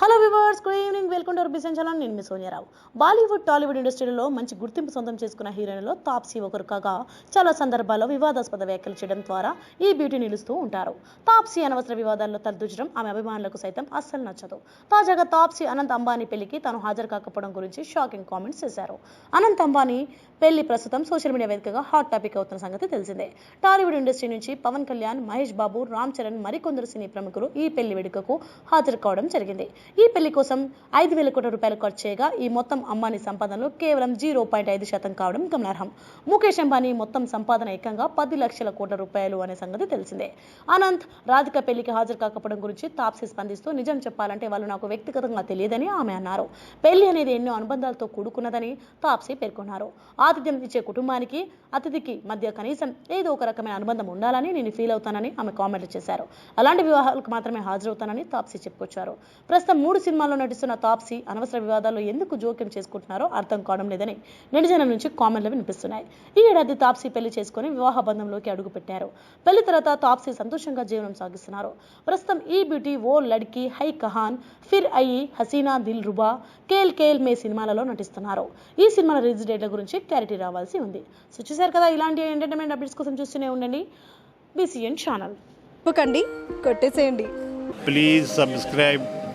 Hello viewers కూడా చూసుకుంటారు channel నేను మీ సోనియారావు బాలీవుడ్ టాలీవుడ్ ఇండస్ట్రీలో మంచి గుర్తింపు సొంతం చేసుకున్న హీరోయిన్లో తాప్సీ ఒకరు కాగా చాలా సందర్భాల్లో వివాదాస్పద వ్యాఖ్యలు చేయడం ద్వారా ఈ బ్యూటీ నిలుస్తూ ఉంటారు. తాప్సీ అనవసర వివాదాల్లో తలదూచడం ఆమె అభిమానులకు సైతం అస్సలు నచ్చదు. తాజాగా తాప్సీ అనంత్ అంబానీ పెళ్ళికి తాను హాజరు కాకపోవడం గురించి షాకింగ్ కామెంట్స్ చేశారు. అనంత్ అంబానీ పెళ్ళి ప్రస్తుతం సోషల్ మీడియా వేదికగా హాట్ టాపిక్ అవుతున్న సంగతి తెలిసిందే. టాలీవుడ్ ఇండస్ట్రీ నుంచి పవన్ కళ్యాణ్ మహేష్ బాబు రామ్ చరణ్ మరికొందరు సినీ ప్రముఖులు ఈ పెళ్ళి వేడుకకు హాజరు కావడం జరిగింది. ఈ పెళ్ళి కోసం ఐదు వేల కోట్ల రూపాయలు ఖర్చు చేయగా ఈ మొత్తం అంబానీ సంపాదనలో కేవలం జీరో పాయింట్ ఐదు శాతం కావడం గమనార్హం. ముఖేష్ అంబానీ మొత్తం సంపాదన ఏకంగా పది లక్షల కోట్ల రూపాయలు అనే సంగతి తెలిసిందే. అనంత్ రాధిక పెళ్ళికి హాజరు కాకపోవడం గురించి తాప్సీ స్పందిస్తూ నిజం చెప్పాలంటే వాళ్ళు నాకు వ్యక్తిగతంగా తెలియదని ఆమె అన్నారు. పెళ్ళి అనేది ఎన్నో అనుబంధాలతో కూడుకున్నదని తాప్సీ పేర్కొన్నారు. ఆతిథ్యం ఇచ్చే కుటుంబానికి అతిథికి మధ్య కనీసం ఏదో ఒక రకమైన అనుబంధం ఉండాలని నేను ఫీల్ అవుతానని ఆమె కామెంట్లు చేశారు. అలాంటి వివాహాలకు మాత్రమే హాజరవుతానని తాప్సీ చెప్పుకొచ్చారు. ప్రస్తుతం మూడు సినిమాల్లో నటిస్తున్న తాప్సీ అనవసర వివాదాల్లో ఎందుకు జోక్యం చేసుకుంటున్నారో అర్థం కావడం లేదని నెటిజన్ల నుంచి కామెంట్లు వినిపిస్తున్నాయి. ఈ ఏడాది తాప్సీ పెళ్ళి చేసుకుని వివాహ బంధంలోకి అడుగుపెట్టారు. పెళ్ళి తర్వాత తాప్సీ సంతోషంగా జీవనం సాగిస్తున్నారు. ప్రస్తుతం ఈ బ్యూటీ ఓ లడ్కీ హై కహాన్ ఫిర్ అయి హసీనా దిల్ రుబా కేల్ కేల్ మే సినిమాలలో నటిస్తున్నారు. ఈ సినిమాల రిలీజ్ డేట్ల గురించి క్లారిటీ రావాల్సి ఉంది. సో చూశారు కదా ఇలాంటి ఎంటర్టైన్మెంట్ అప్డేట్స్ కోసం చూస్తూనే ఉండండి. BCN channel. ఒప్పుకండి కొట్టేసేయండి. Please subscribe